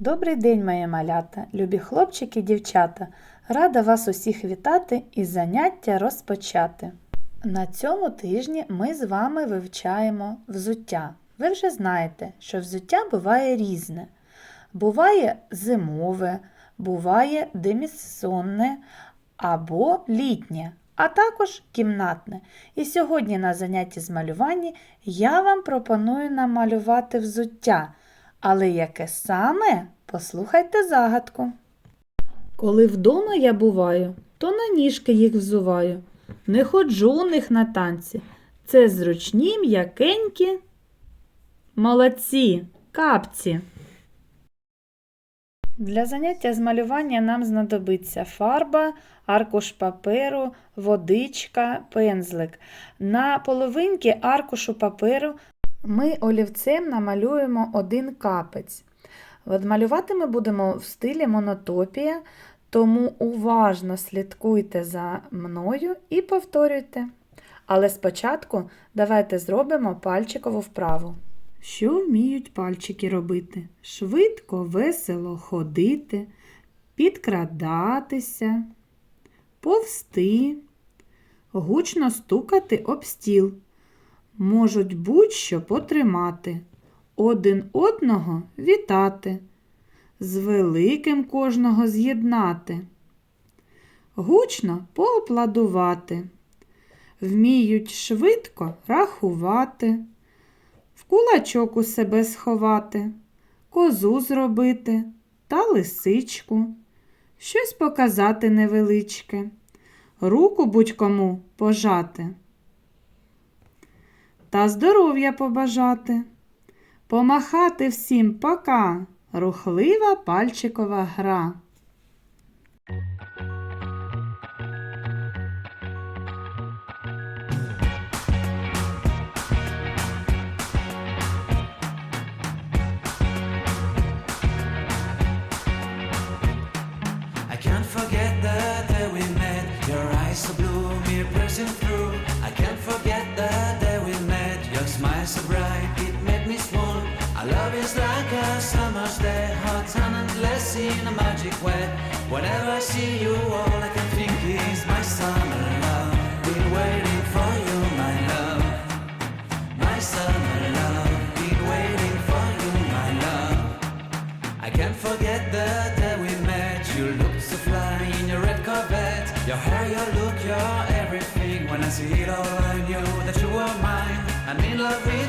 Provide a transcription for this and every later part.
Добрий день, моє малята, любі хлопчики, дівчата. Рада вас усіх вітати і заняття розпочати. На цьому тижні ми з вами вивчаємо взуття. Ви вже знаєте, що взуття буває різне. Буває зимове, буває демісонне або літнє, а також кімнатне. І сьогодні на занятті з малювання я вам пропоную намалювати взуття. Але яке саме? Послухайте загадку. Коли вдома я буваю, то на ніжки їх взуваю. Не ходжу у них на танці. Це зручні м'якенькі. Молодці, капці. Для заняття з малювання нам знадобиться фарба, аркуш паперу, водичка, пензлик. На половинки аркушу паперу ми олівцем намалюємо один капець. Малювати ми будемо в стилі монотопія, тому уважно слідкуйте за мною і повторюйте. Але спочатку давайте зробимо пальчикову вправу. Що вміють пальчики робити? Швидко, весело ходити, підкрадатися, повсти, гучно стукати об стіл. Можуть будь-що потримати, один одного вітати, з великим кожного з'єднати, гучно поопладувати, вміють швидко рахувати, в кулачок у себе сховати, козу зробити та лисичку, щось показати невеличке, руку будь-кому пожати та здоров'я побажати, помахати всім пока, рухлива пальчикова гра. Our love is like a summer's day, hot and endless in a magic way. Whenever I see you, all I can think is my summer love. Been waiting for you, my love. My summer love. Been waiting for you, my love. I can't forget the day we met. You looked so fly in your red Corvette. Your hair, your look, your everything. When I see it all, I knew that you were mine. I'm in love with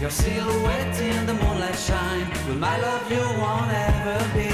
your silhouette in the moonlight shine. With my love, you won't ever be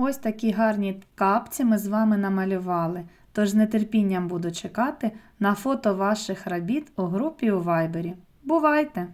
Ось такі гарні капці ми з вами намалювали. Тож з нетерпінням буду чекати на фото ваших робіт у групі у Вайбері. Бувайте!